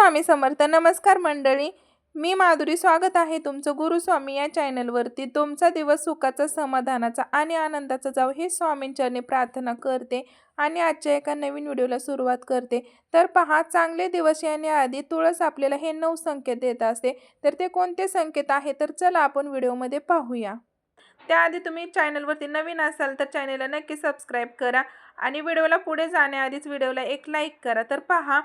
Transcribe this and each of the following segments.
स्वामी समर्थ. नमस्कार मंडळी. मी माधुरी स्वागत आहे तुमचं गुरुस्वामी या चॅनलवरती. तुमचा दिवस सुखाचा समाधानाचा आणि आनंदाचा जाऊ हे स्वामींचरणी प्रार्थना करते आणि आजच्या एका नवीन व्हिडिओला सुरुवात करते. तर पहा चांगले दिवस येण्याआधी तुळस आपल्याला हे नऊ संकेत देत असते. तर ते कोणते संकेत आहे? तर चला आपण व्हिडिओमध्ये पाहूया. त्याआधी तुम्ही चॅनलवरती नवीन असाल तर चॅनलला नक्की सबस्क्राईब करा आणि व्हिडिओला पुढे जाण्याआधीच व्हिडिओला एक लाईक करा. तर पहा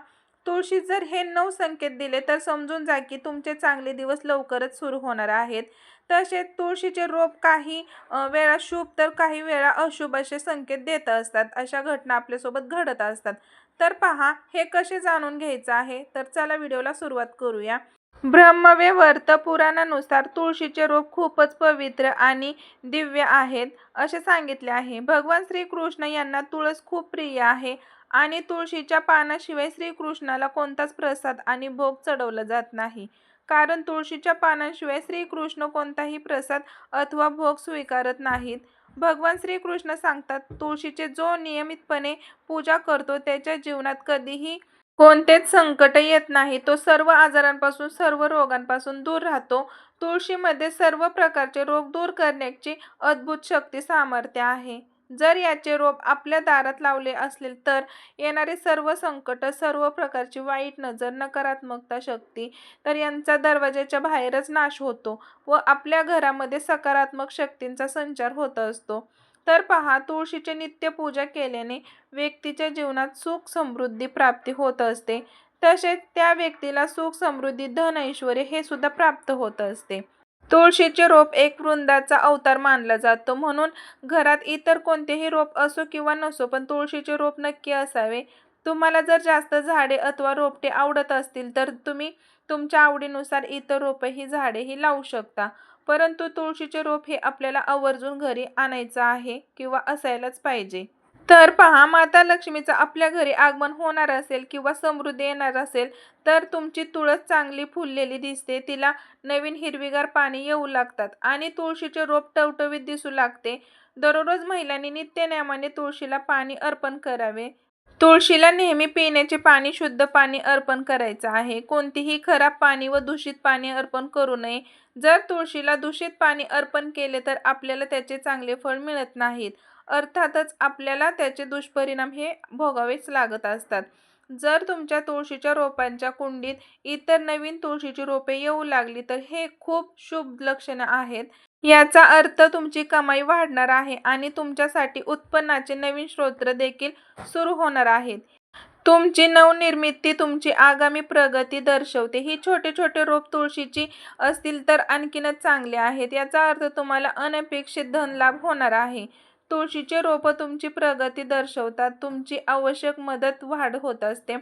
तुळशी जर हे नऊ संकेत दिले तर समजून जा की तुमचे चांगले दिवस लवकरच सुरू होणार आहेत. तसेच तुळशीचे रोप काही वेळा शुभ तर काही वेळा अशुभ असे संकेत देत असतात. अशा घटना आपल्यासोबत घडत असतात. तर पहा हे कसे जाणून घ्यायचं आहे? तर चला व्हिडिओला सुरुवात करूया. ब्रह्मवेवर्त पुराणानुसार तुळशीचे रोप खूपच पवित्र आणि दिव्य आहेत असे सांगितले आहे. भगवान श्रीकृष्ण यांना तुळस खूप प्रिय आहे. आणि तुळशीच्या पानाशिवाय श्रीकृष्णाला कोणताच प्रसाद आणि भोग चढवला जात नाही. कारण तुळशीच्या पानांशिवाय श्रीकृष्ण कोणताही प्रसाद अथवा भोग स्वीकारत नाहीत. भगवान श्रीकृष्ण सांगतात तुळशीचे जो नियमितपणे पूजा करतो त्याच्या जीवनात कधीही कोणतेच संकट येत नाही. तो सर्व आजारांपासून सर्व रोगांपासून दूर राहतो. तुळशीमध्ये सर्व प्रकारचे रोग दूर करण्याची अद्भुत शक्ती सामर्थ्य आहे. जर याचे रोप आपल्या दारात लावले असेल तर येणारे सर्व संकट सर्व प्रकारची वाईट नजर नकारात्मकता शक्ती तर यांचा दरवाजाच्या बाहेरच नाश होतो व आपल्या घरामध्ये सकारात्मक शक्तींचा संचार होत असतो. तर पहा तुळशीचे नित्य पूजा केल्याने व्यक्तीच्या जीवनात सुख समृद्धी प्राप्ती होत असते. तसेच त्या व्यक्तीला सुख समृद्धी धन ऐश्वर हे सुद्धा प्राप्त होत असते. तुळशीचे रोप एक वृंदाचा अवतार मानला जातो. म्हणून घरात इतर कोणतेही रोप असो किंवा नसो पण तुळशीचे रोप नक्की असावे. तुम्हाला जर जास्त झाडे अथवा रोपटे आवडत असतील तर तुम्ही तुमच्या आवडीनुसार इतर रोपही झाडेही लावू शकता. परंतु तुळशीचे रोप हे आपल्याला आवर्जून घरी आणायचं आहे किंवा असायलाच पाहिजे. तर पहा माता लक्ष्मीचं आपल्या घरी आगमन होणार असेल किंवा समृद्धी येणार असेल तर तुमची तुळस चांगली फुललेली दिसते तिला नवीन हिरवीगार पाणी येऊ लागतात आणि तुळशीचे रोप टवटवीत दिसू लागते. दररोज महिलांनी नित्यनियमाने तुळशीला पाणी अर्पण करावे. तुळशीला नेहमी पिण्याचे पाणी शुद्ध पाणी अर्पण करायचं आहे. कोणतीही खराब पाणी व दूषित पाणी अर्पण करू नये. जर तुळशीला दूषित पाणी अर्पण केले तर आपल्याला त्याचे चांगले फळ मिळत नाहीत. अर्थातच आपल्याला त्याचे दुष्परिणाम हे भोगावेच लागत असतात. जर तुमच्या तुळशीच्या रोपांच्या कुंडीत इतर नवीन तुळशीची रोपे येऊ लागली तर हे खूप शुभ लक्षणं आहेत. याचा अर्थ तुमची कमाई वाढणार आहे आणि तुमच्यासाठी उत्पन्नाचे नवीन स्रोत देखील सुरू होणार आहेत. तुमची नवनिर्मिती तुमची आगामी प्रगती दर्शवते. ही छोटे छोटे रोप तुळशीची असतील तर आणखीनच चांगले आहेत. याचा अर्थ तुम्हाला अनपेक्षित धनलाभ होणार आहे. तुळशीचे रोपं तुमची प्रगती दर्शवतात तुमची आवश्यक मदत वाढ होत असते.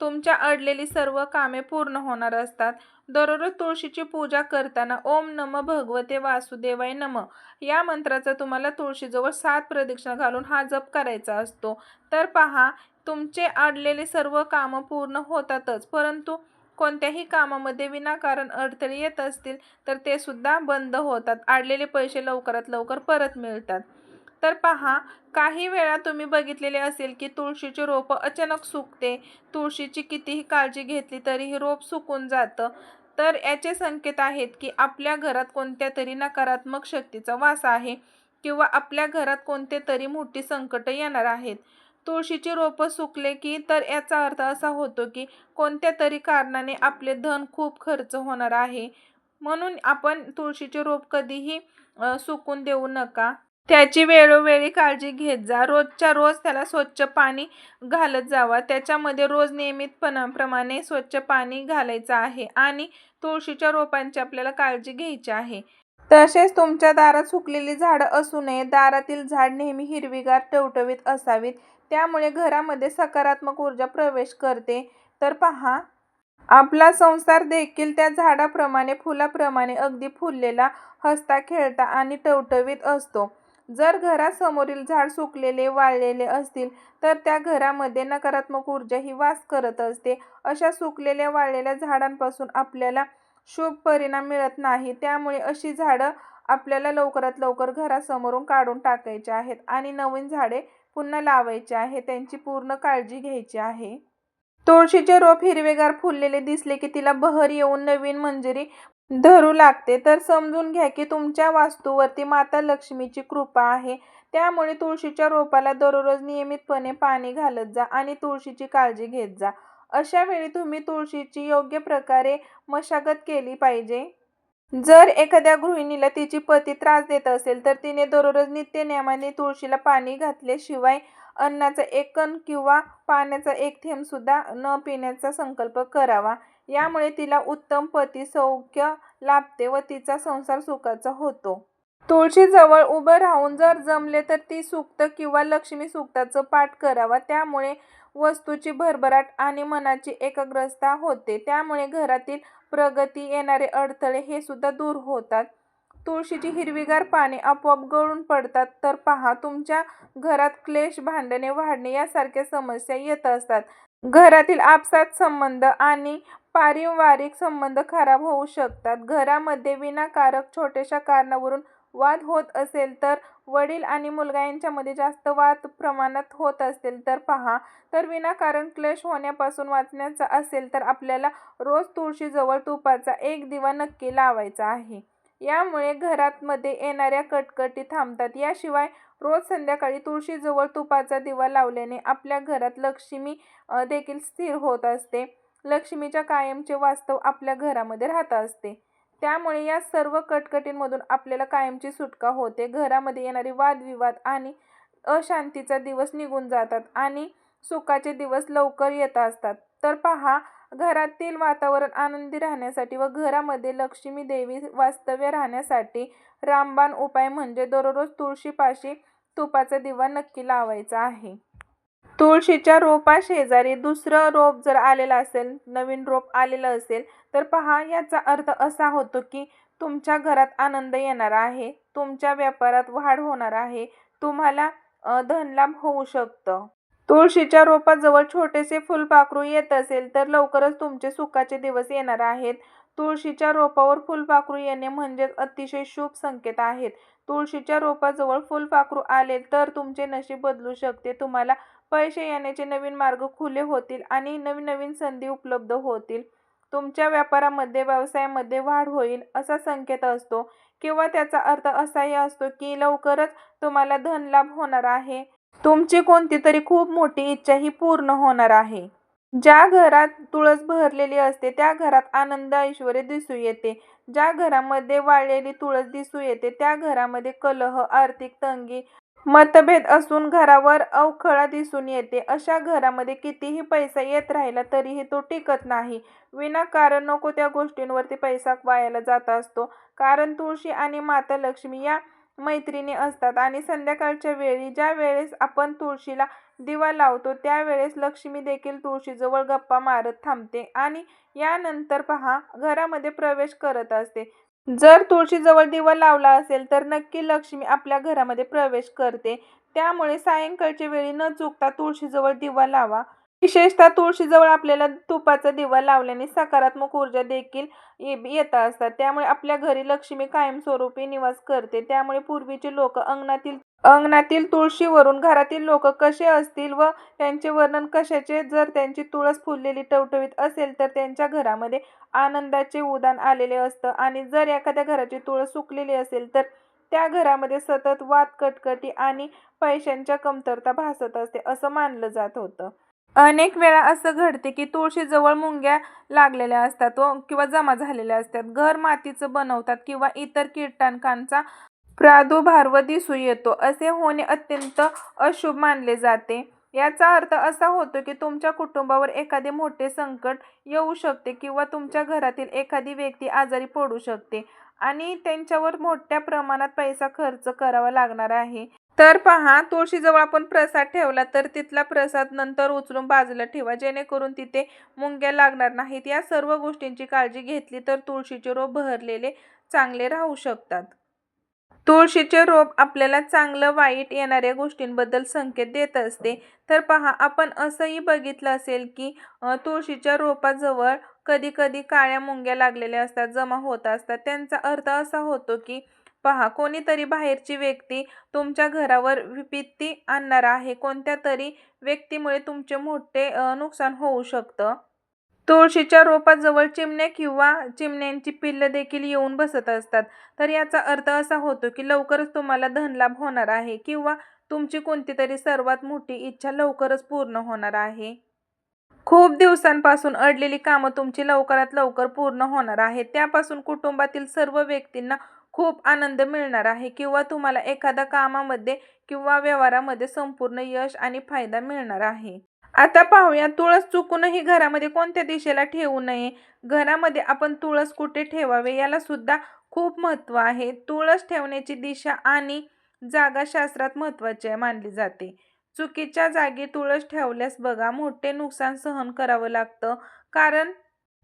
तुमच्या अडलेली सर्व कामे पूर्ण होणार असतात. दररोज तुळशीची पूजा करताना ओम नम भगवते वासुदेवाय नम. या मंत्राचा तुम्हाला तुळशीजवळ सात प्रदक्षिणा घालून हा जप करायचा असतो. तर पहा तुमचे अडलेले सर्व कामं पूर्ण होतातच परंतु कोणत्याही कामामध्ये विनाकारण अडथळे येत असतील तर ते सुद्धा बंद होतात. अडलेले पैसे लवकरात लवकर परत मिळतात. तर पहा काही वेळा तुम्ही बघितलेले असेल की तुळशीचे रोपं अचानक सुकते. तुळशीची कितीही काळजी घेतली तरीही रोप सुकून जातं. तर याचे संकेत आहेत की आपल्या घरात कोणत्या तरी नकारात्मक शक्तीचा वास आहे किंवा आपल्या घरात कोणते तरी मोठी संकट येणार आहेत. तुळशीची रोपं सुकले की तर याचा अर्थ असा होतो की कोणत्या तरी कारणाने आपले धन खूप खर्च होणार आहे. म्हणून आपण तुळशीचे रोप कधीही सुकून देऊ नका. त्याची वेळोवेळी काळजी घेत जा. रोजच्या रोज त्याला स्वच्छ पाणी घालत जावा. त्याच्यामध्ये रोज नियमितपणाप्रमाणे स्वच्छ पाणी घालायचं आहे आणि तुळशीच्या रोपांची आपल्याला काळजी घ्यायची आहे. तसेच तुमच्या दारात सुकलेली झाडं असू नये. दारातील झाड नेहमी हिरवीगार टवटवीत असावीत. त्यामुळे घरामध्ये सकारात्मक ऊर्जा प्रवेश करते. तर पहा आपला संसार देखील त्या झाडाप्रमाणे फुलाप्रमाणे अगदी फुललेला हसता खेळता आणि टवटवीत असतो. जर घरासमोरील झाड सुकलेले वाळलेले असतील तर त्या घरामध्ये नकारात्मक ऊर्जा ही वास करत असते. अशा सुकलेल्या वाळलेल्या झाडांपासून आपल्याला शुभ परिणाम मिळत नाही. त्यामुळे अशी झाडं आपल्याला लवकरात लवकर घरासमोरून काढून टाकायची आहेत आणि नवीन झाडे पुन्हा लावायची आहे त्यांची पूर्ण काळजी घ्यायची आहे. तुळशीचे रोप हिरवेगार फुललेले दिसले की तिला बहर येऊन नवीन मंजिरी धरू लागते. तर समजून घ्या की तुमच्या वास्तूवरती माता लक्ष्मीची कृपा आहे. त्यामुळे तुळशीच्या रोपाला दररोज नियमितपणे पाणी घालत जा आणि तुळशीची काळजी घेत जा. अशा वेळी तुम्ही तुळशीची योग्य प्रकारे मशागत केली पाहिजे. जर एखाद्या गृहिणीला तिची पती त्रास देत असेल तर तिने दररोज नित्यनेमाने तुळशीला पाणी घातल्याशिवाय अन्नाचा एक कण किंवा पाण्याचा एक थेंब सुद्धा न पिण्याचा संकल्प करावा. यामुळे तिला उत्तम पती सौख्य लाभते व तिचा संसार सुखाचा होतो. तुळशीजवळ उभं राहून जर जमले तर ती सुक्त किंवा लक्ष्मी सुक्ताचं पाठ करावा. त्यामुळे वस्तूची भरभराट आणि मनाची एकाग्रता होते. त्यामुळे घरातील प्रगती येणारे अडथळे हे सुद्धा दूर होतात. तुळशीची हिरवीगार पाने आपोआप गळून पडतात. तर पहा तुमच्या घरात क्लेश भांडणे वाढणे यासारख्या समस्या येत असतात. घरातील आपसात संबंध आणि पारिवारिक संबंध खराब होऊ शकतात. घरामध्ये विनाकारक छोट्याशा कारणावरून वाद होत असेल तर वडील आणि मुलगा यांच्यामध्ये जास्त वाद प्रमाणात होत असेल तर पहा. तर विनाकारण क्लेश होण्यापासून वाचण्याचा असेल तर आपल्याला रोज तुळशीजवळ तुपाचा एक दिवा नक्की लावायचा आहे. यामुळे घरामध्ये येणाऱ्या कटकटी थांबतात. याशिवाय रोज संध्याकाळी तुळशीजवळ तुपाचा दिवा लावल्याने आपल्या घरात लक्ष्मी देखील स्थिर होत असते. लक्ष्मीच्या कायमचे वास्तव आपल्या घरामध्ये राहत असते. त्यामुळे या सर्व कटकटींमधून आपल्याला कायमची सुटका होते. घरामध्ये येणारे वादविवाद आणि अशांतीचा दिवस निघून जातात आणि सुखाचे दिवस लवकर येत असतात. तर पहा घरातील वातावरण आनंदी राहण्यासाठी व घरामध्ये लक्ष्मी देवी वास्तव्य राहण्यासाठी रामबाण उपाय म्हणजे दररोज तुळशीपाशी तुपाचा दिवा नक्की लावायचा आहे. तुळशीच्या रोपा शेजारी दुसरं रोप जर आलेलं असेल नवीन रोप आलेलं असेल तर पहा याचा अर्थ असा होतो की तुमच्या घरात आनंद येणार आहे तुमच्या व्यापारात वाढ होणार आहे तुम्हाला धनलाभ होऊ शकतं. तुळशीच्या रोपाजवळ छोटेसे फुलपाखरू येत असेल तर लवकरच तुमचे सुखाचे दिवस येणार आहेत. तुळशीच्या रोपावर फुलपाखरू येणे म्हणजेच अतिशय शुभ संकेत आहेत. तुळशीच्या रोपाजवळ फुलपाखरू आले तर तुमचे नशीब बदलू शकते तुम्हाला पैसे येण्याचे नवीन मार्ग खुले होतील आणि नवीन नवीन संधी उपलब्ध होतील. तुमच्या व्यापारामध्ये व्यवसायामध्ये वाढ होईल असा संकेत असतो किंवा त्याचा अर्थ असाही असतो की लवकरच तुम्हाला धनलाभ होणार आहे. तुमची कोणती तरी खूप मोठी इच्छा ही पूर्ण होणार आहे. ज्या घरात तुळस भरलेली असते त्या घरात आनंद ऐश्वर दिसू येते. ज्या घरामध्ये वाळलेली तुळस दिसू येते त्या घरामध्ये कलह आर्थिक तंगी मतभेद असून घरावर अवखळा दिसून येते. अशा घरामध्ये कितीही पैसा येत राहिला तरीही तो टिकत नाही. विनाकारण नको त्या गोष्टींवरती पैसा वायाला जात असतो. कारण तुळशी आणि माता लक्ष्मी या मैत्रिणी असतात आणि संध्याकाळच्या वेळी ज्या वेळेस आपण तुळशीला दिवा लावतो त्यावेळेस लक्ष्मी देखील तुळशीजवळ गप्पा मारत थांबते आणि यानंतर पहा घरामध्ये प्रवेश करत असते. जर तुळशीजवळ दिवा लावला असेल तर नक्की लक्ष्मी आपल्या घरामध्ये प्रवेश करते. त्यामुळे सायंकाळच्या वेळी न चुकता तुळशीजवळ दिवा लावा. विशेषतः तुळशीजवळ आपल्याला तुपाचा दिवा लावल्याने सकारात्मक ऊर्जा देखील ये- येत असतात. त्यामुळे आपल्या घरी लक्ष्मी कायमस्वरूपी निवास करते. त्यामुळे पूर्वीचे लोक अंगणातील अंगणातील तुळशीवरून घरातील लोक कसे असतील व त्यांचे वर्णन कशाचे? जर त्यांची तुळस फुललेली टवटवीत असेल तर त्यांच्या घरामध्ये आनंदाचे उदान आलेले असतं. आणि जर एखाद्या घराची तुळस सुकलेली असेल तर त्या घरामध्ये सतत वाद कटकटी आणि पैशांच्या कमतरता भासत असते असं मानलं जात होतं. अनेक वेळा असं घडते की तुळशीजवळ मुंग्या लागलेल्या असतात व किंवा जमा झालेल्या असतात. घर मातीचं बनवतात किंवा इतर कीटकांचा प्रादुर्भाव दिसू येतो. असे होणे अत्यंत अशुभ मानले जाते. याचा अर्थ असा होतो की तुमच्या कुटुंबावर एखादे मोठे संकट येऊ शकते किंवा तुमच्या घरातील एखादी व्यक्ती आजारी पडू शकते आणि त्यांच्यावर मोठ्या प्रमाणात पैसा खर्च करावा लागणार आहे. तर पहा तुळशीजवळ आपण प्रसाद ठेवला तर तिथला प्रसाद नंतर उचलून बाजूला ठेवा जेणेकरून तिथे मुंग्या लागणार नाहीत. या सर्व गोष्टींची काळजी घेतली तर तुळशीचे रोप बहरलेले चांगले राहू शकतात. तुळशीचे रोप आपल्याला चांगलं वाईट येणाऱ्या गोष्टींबद्दल संकेत देत असते. तर पहा आपण असंही बघितलं असेल की तुळशीच्या रोपाजवळ कधी कधी काळ्या मुंग्या लागलेल्या असतात जमा होत असतात. त्यांचा अर्थ असा होतो की पहा कोणीतरी बाहेरची व्यक्ती तुमच्या घरावर विपत्ती आणणार आहे. कोणत्या तरी व्यक्तीमुळे तुमचे मोठे नुकसान होऊ शकतं. तुळशीच्या रोपाजवळ चिमण्या किंवा चिमण्यांची पिल्लं देखील येऊन बसत असतात. तर याचा अर्थ असा होतो की लवकरच तुम्हाला धनलाभ होणार आहे किंवा तुमची कोणती तरी सर्वात मोठी इच्छा लवकरच पूर्ण होणार आहे. खूप दिवसांपासून अडलेली कामं तुमची लवकरात लवकर पूर्ण होणार आहेत. त्यापासून कुटुंबातील सर्व व्यक्तींना खूप आनंद मिळणार आहे किंवा तुम्हाला एखाद्या कामामध्ये किंवा व्यवहारामध्ये संपूर्ण यश आणि फायदा मिळणार आहे. आता पाहूया तुळस चुकूनही घरामध्ये कोणत्या दिशेला ठेवू नये? घरामध्ये आपण तुळस कुठे ठेवावे? याला सुद्धा खूप महत्त्व आहे. तुळस ठेवण्याची दिशा आणि जागा शास्त्रात महत्त्वाची आहे मानली जाते. चुकीच्या जागी तुळस ठेवल्यास बघा मोठे नुकसान सहन करावं लागतं. कारण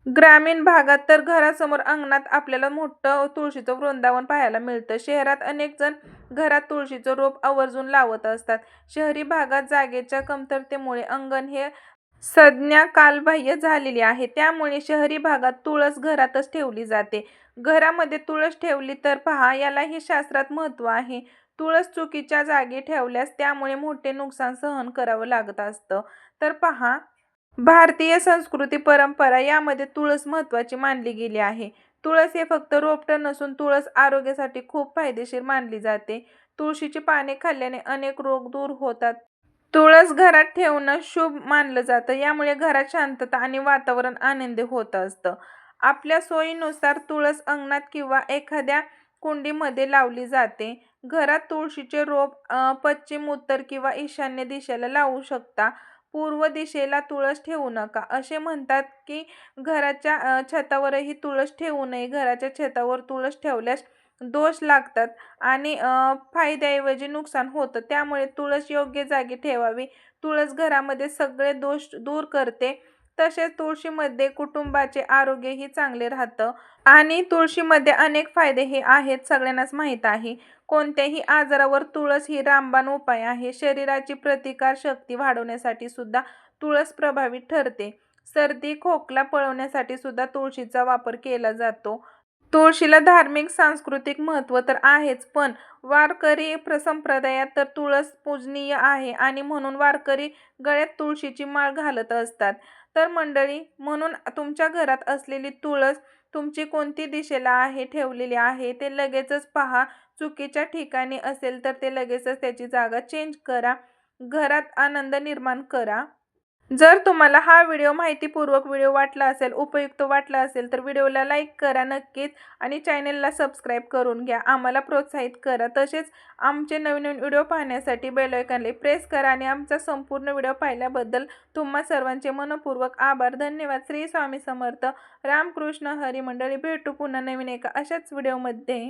ग्रामीण भागात तर घरासमोर अंगणात आपल्याला मोठं तुळशीचं वृंदावन पाहायला मिळतं. शहरात अनेक जण घरात तुळशीचं रोप आवर्जून लावत असतात. शहरी भागात जागेच्या कमतरतेमुळे अंगण हे संज्ञा कालबाह्य झालेली आहे. त्यामुळे शहरी भागात तुळस घरातच ठेवली जाते. घरामध्ये तुळस ठेवली तर पहा यालाही शास्त्रात महत्त्व आहे. तुळस चुकीच्या जागी ठेवल्यास त्यामुळे मोठे नुकसान सहन करावं लागत असतं. तर पहा भारतीय संस्कृती परंपरा यामध्ये तुळस महत्त्वाची मानली गेली आहे. तुळस हे फक्त रोपटं नसून तुळस आरोग्यासाठी खूप फायदेशीर मानली जाते. तुळशीची पाने खाल्ल्याने अनेक रोग दूर होतात. तुळस घरात ठेवणं शुभ मानलं जातं. यामुळे घरात शांतता आणि वातावरण आनंदी होत असतं. आपल्या सोयीनुसार तुळस अंगणात किंवा एखाद्या कुंडीमध्ये लावली जाते. घरात तुळशीचे रोप पश्चिम उत्तर किंवा ईशान्य दिशेला लावू शकता. पूर्व दिशेला तुळस ठेवू नका. असे म्हणतात की घराच्या छतावरही तुळस ठेवू नये. घराच्या छतावर तुळस ठेवल्यास दोष लागतात आणि फायद्याऐवजी नुकसान होतं. त्यामुळे तुळस योग्य जागी ठेवावी. तुळस घरामध्ये सगळे दोष दूर करते. तसेच तुळशीमध्ये कुटुंबाचे आरोग्यही चांगले राहतं. आणि तुळशीमध्ये अनेक फायदे हे आहेत सगळ्यांनाच माहीत आहे. कोणत्याही आजारावर तुळस ही रामबाण उपाय आहे. शरीराची प्रतिकार शक्ती वाढवण्यासाठी सुद्धा तुळस प्रभावी ठरते. सर्दी खोकला पळवण्यासाठी सुद्धा तुळशीचा वापर केला जातो. तुळशीला धार्मिक सांस्कृतिक महत्त्व तर आहेच पण वारकरी संप्रदायात तर तुळस पूजनीय आहे आणि म्हणून वारकरी गळ्यात तुळशीची माळ घालत असतात. तर मंडळी म्हणून तुमच्या घरात असलेली तुळस तुमची कोणती दिशेला आहे ठेवलेली आहे ते लगेचच पहा. चुकीच्या ठिकाणी असेल तर ते लगेचच त्याची जागा चेंज करा. घरात आनंद निर्माण करा. जर तुम्हाला हा व्हिडिओ माहितीपूर्वक व्हिडिओ वाटला असेल उपयुक्त वाटला असेल तर व्हिडिओला लाईक करा नक्कीच आणि चॅनलला सबस्क्राईब करून घ्या. आम्हाला प्रोत्साहित करा. तसेच आमचे नवीन नवीन व्हिडिओ पाहण्यासाठी बेलायकॉनले प्रेस करा आणि आमचा संपूर्ण व्हिडिओ पाहिल्याबद्दल तुम्हा सर्वांचे मनपूर्वक आभार. धन्यवाद. श्री स्वामी समर्थ. रामकृष्ण हरी मंडळी. भेटू पुन्हा नवीन एका अशाच व्हिडिओमध्ये.